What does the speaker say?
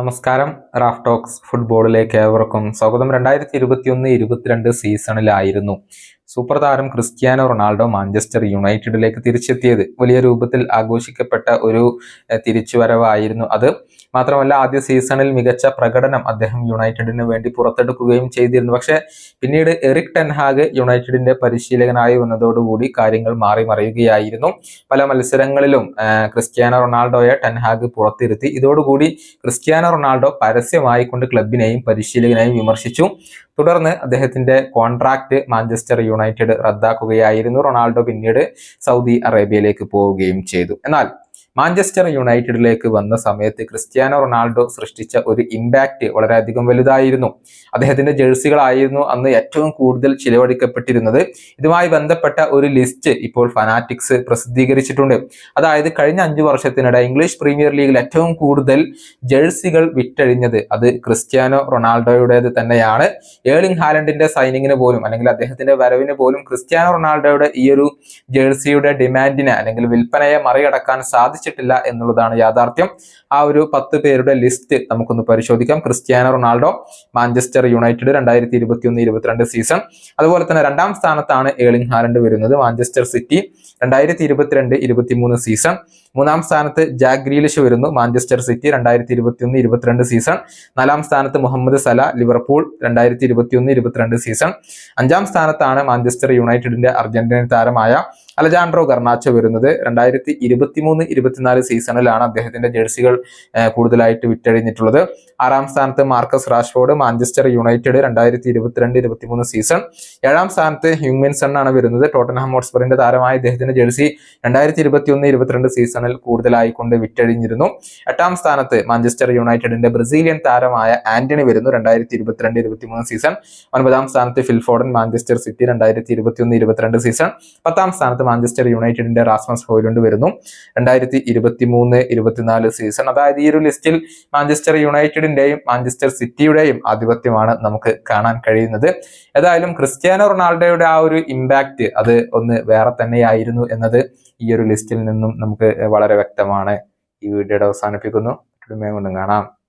നമസ്കാരം. Raf talks ഫുട്ബോളിലേക്ക് ഏവർക്കും സ്വാഗതം. രണ്ടായിരത്തി ഇരുപത്തിയൊന്ന് ഇരുപത്തിരണ്ട് സീസണിലായിരുന്നു സൂപ്പർ താരം ക്രിസ്ത്യാനോ റൊണാൾഡോ മാഞ്ചസ്റ്റർ യുണൈറ്റഡിലേക്ക് തിരിച്ചെത്തിയത്. വലിയ രൂപത്തിൽ ആഘോഷിക്കപ്പെട്ട ഒരു തിരിച്ചുവരവായിരുന്നു അത്. മാത്രമല്ല ആദ്യ സീസണിൽ മികച്ച പ്രകടനം അദ്ദേഹം യുണൈറ്റഡിന് വേണ്ടി പുറത്തെടുക്കുകയും ചെയ്തിരുന്നു. പക്ഷെ പിന്നീട് എറിക് ടെൻഹാഗ് യുണൈറ്റഡിന്റെ പരിശീലകനായി വന്നതോടുകൂടി കാര്യങ്ങൾ മാറി മറിയുകയായിരുന്നു. പല മത്സരങ്ങളിലും ക്രിസ്ത്യാനോ റൊണാൾഡോയെ ടെൻഹാഗ് പുറത്തിരുത്തി. ഇതോടുകൂടി ക്രിസ്ത്യാനോ റൊണാൾഡോ പരസ്യമായിക്കൊണ്ട് ക്ലബിനെയും പരിശീലകനെയും വിമർശിച്ചു. തുടർന്ന് അദ്ദേഹത്തിന്റെ കോൺട്രാക്ട് മാഞ്ചസ്റ്റർ യുണൈറ്റഡ് റദ്ദാക്കുകയായിരുന്നു. റൊണാൾഡോ പിന്നീട് സൗദി അറേബ്യയിലേക്ക് പോവുകയും ചെയ്തു. എന്നാൽ മാഞ്ചസ്റ്റർ യുണൈറ്റഡിലേക്ക് വന്ന സമയത്ത് ക്രിസ്ത്യാനോ റൊണാൾഡോ സൃഷ്ടിച്ച ഒരു ഇമ്പാക്റ്റ് വളരെയധികം വലുതായിരുന്നു. അദ്ദേഹത്തിന്റെ ജേഴ്സികളായിരുന്നു അന്ന് ഏറ്റവും കൂടുതൽ ചിലവഴിക്കപ്പെട്ടിരുന്നത്. ഇതുമായി ബന്ധപ്പെട്ട ഒരു ലിസ്റ്റ് ഇപ്പോൾ ഫനാറ്റിക്സ് പ്രസിദ്ധീകരിച്ചിട്ടുണ്ട്. അതായത് കഴിഞ്ഞ അഞ്ചു വർഷത്തിനിടെ ഇംഗ്ലീഷ് പ്രീമിയർ ലീഗിൽ ഏറ്റവും കൂടുതൽ ജേഴ്സികൾ വിറ്റഴിഞ്ഞത് അത് ക്രിസ്ത്യാനോ റൊണാൾഡോയുടേത് തന്നെയാണ്. ഏളിംഗ് ഹാലൻഡിന്റെ സൈനിങ്ങിന് പോലും അല്ലെങ്കിൽ അദ്ദേഹത്തിന്റെ വരവിന് പോലും ക്രിസ്ത്യാനോ റൊണാൾഡോയുടെ ഈ ഒരു ജേഴ്സിയുടെ ഡിമാൻഡിനെ അല്ലെങ്കിൽ വിൽപ്പനയെ മറികടക്കാൻ സാധിച്ചിട്ടില്ല എന്നുള്ളതാണ് യാഥാർത്ഥ്യം. ആ ഒരു പത്ത് പേരുടെ ലിസ്റ്റ് നമുക്കൊന്ന് പരിശോധിക്കാം. ക്രിസ്ത്യാനോ റൊണാൾഡോ മാഞ്ചസ്റ്റർ യുണൈറ്റഡ് രണ്ടായിരത്തി ഇരുപത്തി ഒന്ന് ഇരുപത്തിരണ്ട് സീസൺ. അതുപോലെ തന്നെ രണ്ടാം സ്ഥാനത്താണ് ഏളിംഗ് ഹാലൻഡ് വരുന്നത് മാഞ്ചസ്റ്റർ സിറ്റി രണ്ടായിരത്തി ഇരുപത്തിരണ്ട് ഇരുപത്തിമൂന്ന് സീസൺ. മൂന്നാം സ്ഥാനത്ത് ജാക് ഗ്രീലിഷ് വരുന്നു മാഞ്ചസ്റ്റർ സിറ്റി രണ്ടായിരത്തി ഇരുപത്തി ഒന്ന് ഇരുപത്തിരണ്ട് സീസൺ. നാലാം സ്ഥാനത്ത് മുഹമ്മദ് സല ലിവർപൂൾ രണ്ടായിരത്തി ഇരുപത്തി ഒന്ന് ഇരുപത്തിരണ്ട് സീസൺ. അഞ്ചാം സ്ഥാനത്താണ് മാഞ്ചസ്റ്റർ യുണൈറ്റഡിന്റെ അർജന്റീന താരമായ അലജാൻഡ്രോ ഗർണാച്ചോ വരുന്നത് രണ്ടായിരത്തി ഇരുപത്തിമൂന്ന് ഇരുപത്തിനാല് സീസണിലാണ് അദ്ദേഹത്തിന്റെ ജേഴ്സികൾ കൂടുതലായിട്ട് വിറ്റഴിഞ്ഞിട്ടുള്ളത്. ആറാം സ്ഥാനത്ത് മാർക്കസ് റാഷ്ഫോർഡ് മാഞ്ചസ്റ്റർ യുണൈറ്റഡ് രണ്ടായിരത്തി ഇരുപത്തിരണ്ട് ഇരുപത്തിമൂന്ന് സീസൺ. ഏഴാം സ്ഥാനത്ത് ഹ്യൂമിൻസൺ ആണ് വരുന്നത്. ടോട്ടൻഹാം ഹോട്ട്സ്പറിന്റെ താരമായ ഇദ്ദേഹത്തിന്റെ ജേഴ്സി രണ്ടായിരത്തി ഇരുപത്തി ഒന്ന് ഇരുപത്തിരണ്ട് സീസണിൽ കൂടുതലായി കൊണ്ട് വിറ്റഴിഞ്ഞിരുന്നു. എട്ടാം സ്ഥാനത്ത് മാഞ്ചസ്റ്റർ യുണൈറ്റഡിന്റെ ബ്രസീലിയൻ താരമായ ആന്റണി വരുന്നു രണ്ടായിരത്തി ഇരുപത്തിരണ്ട് ഇരുപത്തിമൂന്ന് സീസൺ. ഒൻപതാം സ്ഥാനത്ത് ഫിൽഫോർഡൻ മാഞ്ചസ്റ്റർ സിറ്റി രണ്ടായിരത്തി ഇരുപത്തി ഒന്ന് ഇരുപത്തിരണ്ട് സീസൺ. പത്താം സ്ഥാനത്ത് മാഞ്ചസ്റ്റർ യുണൈറ്റഡിന്റെ റാസ്മസ് ഹോയിലുണ്ട് വരുന്നു. രണ്ടായിരത്തി ഇരുപത്തി മൂന്ന് ഇരുപത്തിനാല് സീസൺ അതായത് ഈ ഒരു ലിസ്റ്റിൽ മാഞ്ചസ്റ്റർ യുണൈറ്റഡിന്റെയും മാഞ്ചസ്റ്റർ സിറ്റിയുടെയും ആധിപത്യമാണ് നമുക്ക് കാണാൻ കഴിയുന്നത്. ഏതായാലും ക്രിസ്ത്യാനോ റൊണാൾഡോയുടെ ആ ഒരു ഇമ്പാക്റ്റ് അത് ഒന്ന് വേറെ തന്നെയായിരുന്നു എന്നത് ഈ ഒരു ലിസ്റ്റിൽ നിന്നും നമുക്ക് വളരെ വ്യക്തമാണ്. ഈ വീഡിയോയുടെ അവസാനിപ്പിക്കുന്നു. കൊണ്ടും കാണാം.